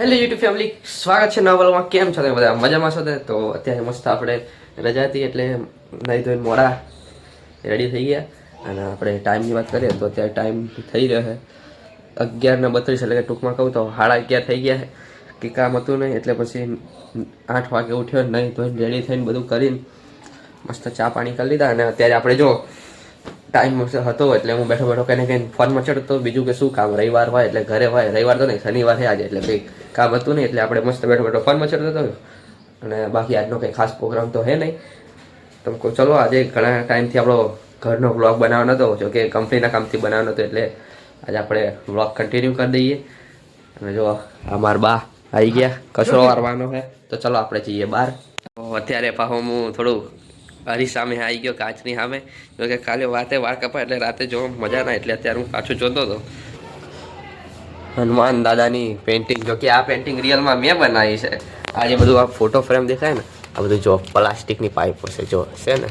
Hello YouTube family સ્વાગત છે નવલમાં. કેમ છો તમે બધા? મજામાં છો તો અત્યારે મસ્ત આપણે રજા હતી એટલે નહીં ધોઈને મોડા રેડી થઈ ગયા. અને આપણે ટાઈમની વાત કરીએ તો અત્યારે ટાઈમ થઈ રહ્યો છે અગિયાર ને બત્રીસ એટલે કે ટૂંકમાં કહું તો સાડા અગિયાર થઈ ગયા કે કામ હતું નહીં એટલે પછી આઠ વાગે ઉઠ્યો, નહીં ધોઈને રેડી થઈને બધું કરીને મસ્ત ચા પાણી કરી લીધા. અને અત્યારે આપણે જો ટાઈમ હતો એટલે હું બેઠો બેઠો કહીને કંઈ ફોન મચડતો તો બીજું કે શું કામ, રવિવાર હોય એટલે ઘરે હોય, રવિવાર તો નહીં, શનિવાર આજે એટલે કંઈ કામ હતું નહીં એટલે આપણે મસ્ત બેઠો બેઠો ફોન મચડતો હતો. અને બાકી આજનો કંઈ ખાસ પ્રોગ્રામ તો હે નહીં. તો કહો ચલો, આજે ઘણા ટાઈમથી આપણો ઘરનો બ્લોગ બનાવવાનો હતો. જો કે કંપનીના કામથી બનાવવાનો હતો એટલે આજે આપણે બ્લોગ કન્ટિન્યુ કરી દઈએ. અને જો, આ બા આવી ગયા, કચરો વારવાનો છે. તો ચલો, આપણે જઈએ બહાર. અત્યારે પાછો હું થોડું હરી સામે આવી ગયો કાચની સામે. જો કે કાલે વાતે વાર કપાય એટલે રાતે જોવા મજા ના એટલે અત્યારે હું પાછું જોતો હતો. હનુમાન દાદાની પેઇન્ટિંગ જો કે આ પેઇન્ટિંગ રિયલમાં મેં બનાવી છે. આ જે બધું આ ફોટો ફ્રેમ દેખાય ને, આ બધું જો પ્લાસ્ટિકની પાઇપો છે જો છે ને.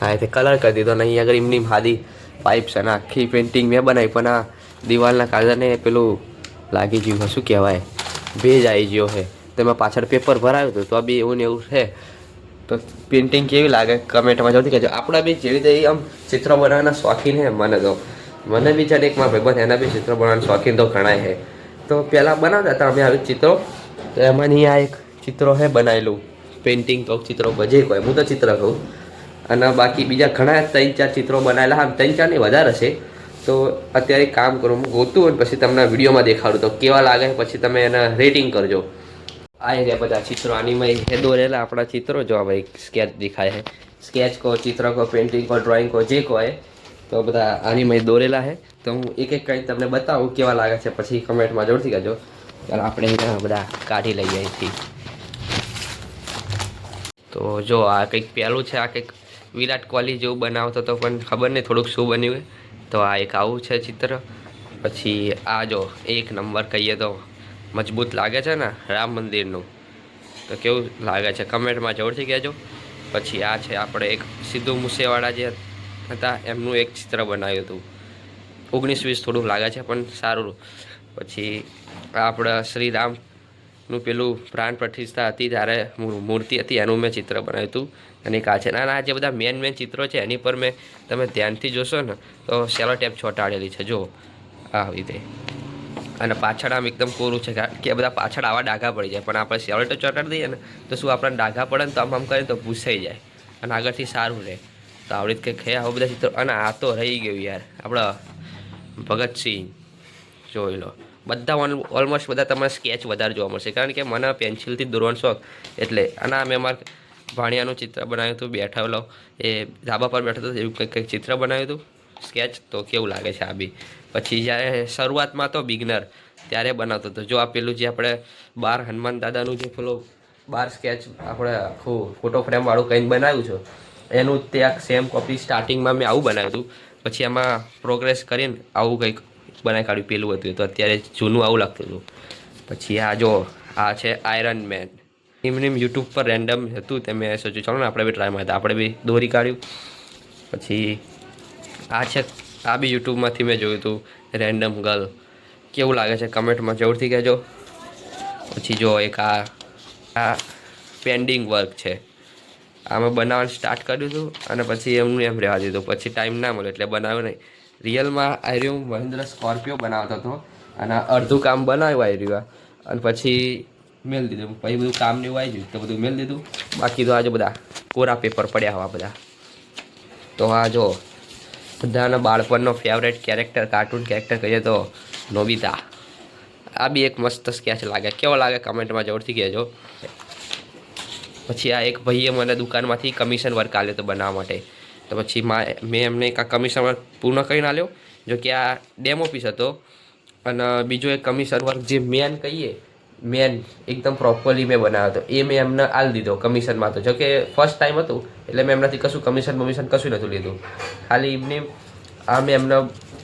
હા તે કલર કરી દીધો ને અહીં આગળ એમની હાદી પાઇપ છે ને, આખી પેઇન્ટિંગ મેં બનાવી, પણ આ દિવાલના કાગળને પેલું લાગી ગયું, શું કહેવાય, ભેજ આવી ગયો છે. તેમાં પાછળ પેપર ભરાયું હતું, તો બી એવું ને એવું છે. તો પેઇન્ટિંગ કેવી લાગે? કમેન્ટમાં જલ્દી કહેજો. આપણા બી જેવી રીતે આમ ચિત્ર બનાવવાના શોખીન છે મને તો. મને બી જ્યારે એક મારા ભાઈબંધ એના બી ચિત્ર બનાવવાના શોખીન તો ઘણાય છે. તો પહેલાં બનાવતા હતા અમે આવી ચિત્રો. તો એમાંની આ એક ચિત્રો છે બનાવેલું પેઇન્ટિંગ તો ચિત્રો જે કોઈ. હું તો ચિત્ર કહું. અને બાકી બીજા ઘણા ત્રણ ચાર ચિત્રો બનાવેલા હા ત્રણ ચારની વધારે છે. તો અત્યારે કામ કરું. હું ગોતું અને પછી તમને વિડીયોમાં દેખાડું. તો કેવા લાગે પછી તમે એને રેટિંગ કરજો. આ રહ્યા બધા ચિત્રો આનીમાં એ દોરેલા આપણા ચિત્રો જો ભાઈ સ્કેચ દેખાય છે. સ્કેચ કહો ચિત્ર કહો પેઇન્ટિંગ કહો ડ્રોઈંગ કહો જે કહો તો બધા આનીમાં દોરેલા છે. તો હું એક એક કંઈ તમને બતાવું કેવા લાગે છે. પછી કમેન્ટમાં જોડતી કહેજો. ત્યારે આપણે બધા કાઢી લઈએ અહીંથી. તો જો, આ કંઈક પહેલું છે. આ કંઈક વિરાટ કોહલી જેવું બનાવતો હતો પણ ખબર નહીં થોડુંક શું બન્યું તો આ એક આવું છે ચિત્ર. પછી આ જો, એક નંબર કહીએ તો મજબૂત લાગે છે ને રામ મંદિરનું? તો કેવું લાગે છે? કમેન્ટમાં જરૂરથી કહેજો. પછી આ છે આપણે એક સિદ્ધુ મૂસેવાળા જે હતા, એમનું એક ચિત્ર બનાવ્યું હતું. ઓગણીસ વીસ થોડું લાગે છે, પણ સારું. પછી આપણા શ્રી રામનું પેલું પ્રાણ પ્રતિષ્ઠા હતી, ત્યારે મૂર્તિ હતી, એનું મેં ચિત્ર બનાવ્યું હતું. અને કા છે. ના આ જે બધા મેન મેન ચિત્રો છે, એની પર મેં તમે ધ્યાનથી જોશો ને, તો સેલો ટેપ ચોંટાડેલી છે. જો આ રીતે. અને પાછળ આમ એકદમ કોરું છે કે બધા પાછળ આવા ડાઘા પડી જાય. પણ આપણે સેવલેટો ચટાડી દઈએ ને, તો શું આપણને ડાઘા પડે ને તો આમ આમ કરીએ તો ભૂસાઈ જાય અને આગળથી સારું રહે. તો આવડી રીતે કંઈક આવા બધા ચિત્રો અને આ તો રહી ગયું યાર. આપણા ભગતસિંહ, જોઈ લો. બધા ઓલમોસ્ટ બધા તમારે સ્કેચ વધારે જોવા મળશે. કારણ કે મને પેન્સિલથી દોરવાનો શોખ એટલે અને આ મેં મારા ભાણિયાનું ચિત્ર બનાવ્યું હતું બેઠેલો એ ધાબા પર બેઠો હતો, એવું કંઈક કંઈક ચિત્ર બનાવ્યું હતું. સ્કેચ તો કેવું લાગે છે આ બી? પછી જ્યારે શરૂઆતમાં તો બિગનર, ત્યારે બનાવતો હતો. જો આ પેલું જે આપણે બાર હનુમાન દાદાનું જે પેલો બાર સ્કેચ આપણે આખું ફોટો ફ્રેમવાળું કંઈક બનાવ્યું છે, એનું ત્યાં સેમ કોપી સ્ટાર્ટિંગમાં મેં આવું બનાવ્યું હતું. પછી એમાં પ્રોગ્રેસ કરીને આવું કંઈક બનાવી કાઢ્યું, પેલું હતું તો અત્યારે જૂનું આવું લાગતું હતું. પછી આ જો, આ છે આયરન મેન એમને યુટ્યુબ પર રેન્ડમ હતું તે મેં સોચ્યું, ચાલો ને આપણે બી ટ્રાય મારતા આપણે બી દોરી કાઢ્યું. પછી આ છે, આ બી યુટ્યુબમાંથી મેં જોયું હતું રેન્ડમ ગર્લ કેવું લાગે છે કમેન્ટમાં જરૂરથી કહેજો. પછી જો એક આ આ પેન્ડિંગ વર્ક છે. આમાં બનાવવાનું સ્ટાર્ટ કર્યું હતું અને પછી એમનું એમ રહેવા દીધું. પછી ટાઈમ ના મળ્યો એટલે બનાવ્યું નહીં. રિયલમાં આર્યું મહિન્દ્ર સ્કોર્પિયો બનાવતો હતો અને અડધું કામ બનાવ્યું આર્યું અને પછી મેલ દીધું. પછી બધું કામ ને આવી ગયું. તો બધું મેલ દીધું. બાકી તો આજે બધા કોરા પેપર પડ્યા હવા બધા. તો આ જો બધાના બાળપણનો ફેવરેટ કેરેક્ટર કાર્ટૂન કેરેક્ટર કહીએ તો નોબિતા. આ બી એક મસ્ત સ્કેચ લાગે. કેવો લાગે કમેન્ટમાં જોરથી કહેજો. પછી આ એક ભાઈએ મને દુકાનમાંથી કમિશન વર્ક આપ્યો હતો બનાવવા માટે. તો પછી મા એમને એક કમિશન વર્ક પૂર્ણ કરીને આપ્યો. જો કે આ ડેમો પીસ હતો. અને બીજો એક કમિશન વર્ક જે મેન કહીએ મેન એકદમ પ્રોપરલી મેં બનાવ્યો હતો. એ મેં એમને આલ દીધો કમિશનમાં તો. જો કે ફર્સ્ટ ટાઈમ હતું, એટલે મેં એમનાથી કશું કમિશન બમિશન કશું નહોતું લીધું. ખાલી એમને આ મેં એમને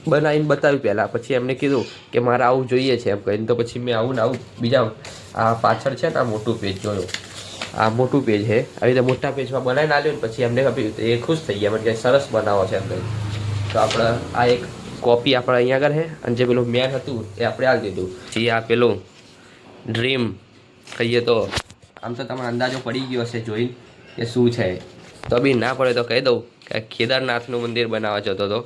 બનાવીને બતાવ્યું પહેલાં. પછી એમને કીધું કે મારે આવું જોઈએ છે એમ કહીને તો પછી મેં આવું ને આવું. બીજા આ પાછળ છે ને આ મોટું પેજ જોયું. આ મોટું પેજ છે. આવી રીતે મોટા પેજમાં બનાવીને આલ્યું ને પછી એમને એ ખુશ થઈ ગયા. કે સરસ બનાવો છે એમ કહી તો આપણે આ એક કોપી આપણે અહીંયા આગળ છે. અને જે પેલું મેન હતું એ આપણે આલી દીધું. જે આ પેલું ડ્રીમ કહીએ તો. આમ તો તમને અંદાજો પડી ગયો હશે જોઈને કે શું છે. તો બી ના પડે તો કહી દઉં કે કેદારનાથનું મંદિર બનાવવા જતો હતો.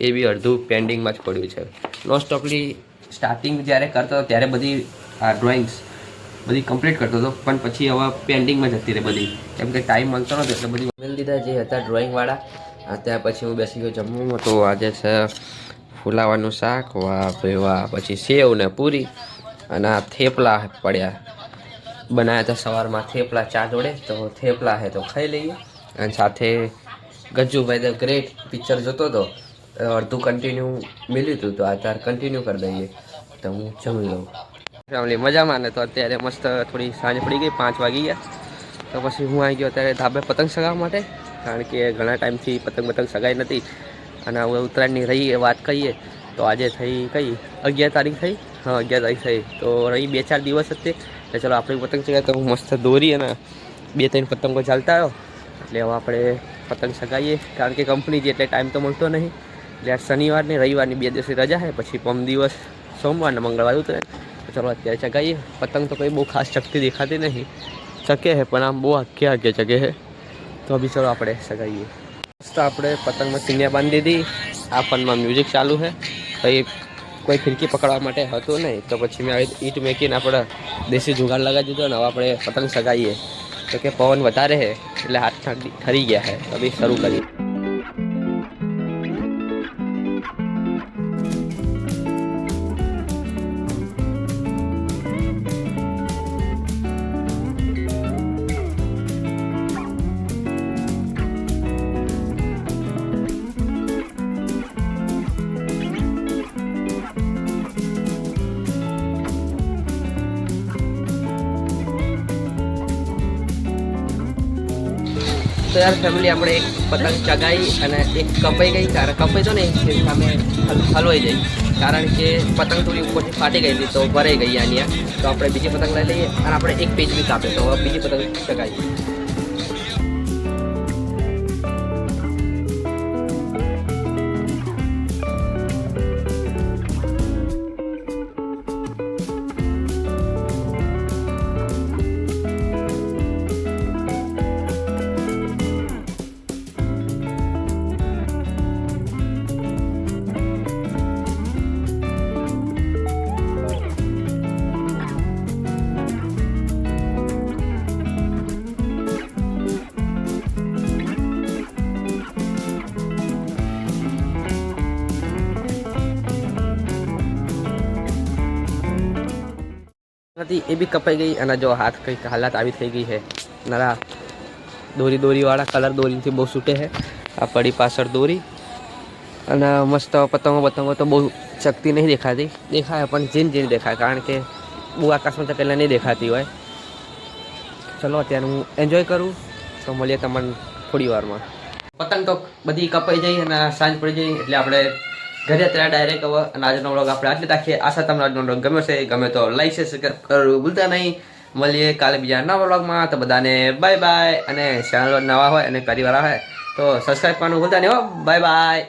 એ બી અડધું પેન્ડિંગમાં જ પડ્યું છે. મોસ્ટ ઓફલી સ્ટાર્ટિંગ જ્યારે કરતો હતો ત્યારે બધી, આ ડ્રોઈંગ્સ બધી કમ્પ્લીટ કરતો હતો. પણ પછી હવે પેન્ડિંગમાં જતી રહી બધી. કેમ કે ટાઈમ મળતો નહોતો એટલે બધી મેળ દીધા જે હતા ડ્રોઈંગવાળા ત્યાં પછી હું બેસી ગયો જમવું તો આજે છે ફુલાવાનું શાક, વાહ ભાઈ વાહ. પછી સેવ ને પૂરી. અને આ થેપલા પડ્યા. બનાવ્યા હતા સવારમાં થેપલા ચા જોડે, તો થેપલા હે તો ખાઈ લઈએ. અને સાથે ગજ્જુભાઈ ધ ગ્રેટ પિક્ચર જોતો હતો. અડધું કન્ટિન્યુ મિલ્યું હતું, તો આ તાર કન્ટિન્યુ કરી દઈએ. તો હું જમી લઉં. ફેમિલી મજામાં ને તો અત્યારે મસ્ત થોડી સાંજ પડી ગઈ, પાંચ વાગી ગયા. તો પછી હું આવી ગયો અત્યારે ધાબે પતંગ સગાવવા માટે, કારણ કે ઘણા ટાઈમથી પતંગ પતંગ સગાઈ નથી. અને હવે ઉત્તરાયણની રહી એ વાત કહીએ, તો આજે થઈ કઈ? અગિયાર તારીખ થઈ? હા, અગિયાર તારીખ થઈ. તો રહી બે ચાર દિવસ જ તે એટલે ચલો, આપણી પતંગ ચગાવી તો હું મસ્ત દોરી અને બે ત્રણ પતંગો ચાલતા આવ્યો. એટલે હવે આપણે પતંગ ચગાવીએ. કારણ કે કંપની જે એટલે ટાઈમ તો મળતો નહીં. એટલે આ શનિવાર રવિવારની બે દિવસની રજા છે. પછી પમ દિવસ, સોમવાર ને મંગળવાર ઉતરે. તો ચલો, અત્યારે ચગાઈએ પતંગ તો કંઈ બહુ ખાસ ચકતી દેખાતી નહીં. ચકે છે, પણ આમ બહુ આગે આગે ચગે છે. તો બી ચલો, આપણે સગાઈએ મસ્ત આપણે પતંગમાં ચીનિયા બાંધી દીધી. આ ફોનમાં મ્યુઝિક ચાલુ છે. પછી કોઈ ફિરકી પકડવા માટે હતું નહીં. તો પછી મેં આવી ઈટ મેકીને આપણે દેશી જુગાડ લગાવી દીધો ને હવે આપણે પતંગ સગાઈએ. તો કે પવન વધારે છે એટલે હાથ ઠરી ગયા છે તો બી શરૂ કરીએ. તો યાર ફેમિલી આપણે એક પતંગ ચગાવી અને એક કપાઈ ગઈ. કારણ કપાઈ તો નહીં સામે હલવાઈ ગઈ. કારણ કે પતંગ થોડી ઉપરથી ફાટી ગઈ હતી તો ભરાઈ ગઈ આની તો આપણે બીજી પતંગ લઈ લઈએ અને આપણે એક પેજ બી કાપે તો બીજી પતંગ ચગાવીએ નથી, એ બી કપાઈ ગઈ અને જો હાથ કંઈક હાલાત આવી થઈ ગઈ છે. નરા દોરી દોરીવાળા કલર દોરીથી બહુ છૂટે છે. આ પડી પાછળ દોરી. અને મસ્ત પતંગો પતંગો તો બહુ શક્તિ નહીં દેખાતી. દેખાય પણ જીન જીન દેખાય, કારણ કે બહુ આકાશમાં ચકેલા નહીં દેખાતી હોય. ચલો, અત્યારે હું એન્જોય કરું. તો મળીએ તમને થોડી વારમાં. પતંગ તો બધી કપાઈ જઈ અને સાંજ પડી જઈ એટલે આપણે ઘરે અત્યારે ડાયરેક્ટ હવે આજનો વ્લોગ આપણે આટલી રાખીએ. આશા તમને આજનો વ્લોગ ગમ્યો છે. ગમે તો લાઈક છે સબસ્ક્રાઈબ કરવું ભૂલતા નહીં. મળીએ કાલે બીજા નવા વ્લોગમાં તો બધાને બાય બાય અને ચેનલ નવા હોય અને પરિવાર હોય તો સબસ્ક્રાઈબ કરવાનું ભૂલતા નહીં હો. Bye bye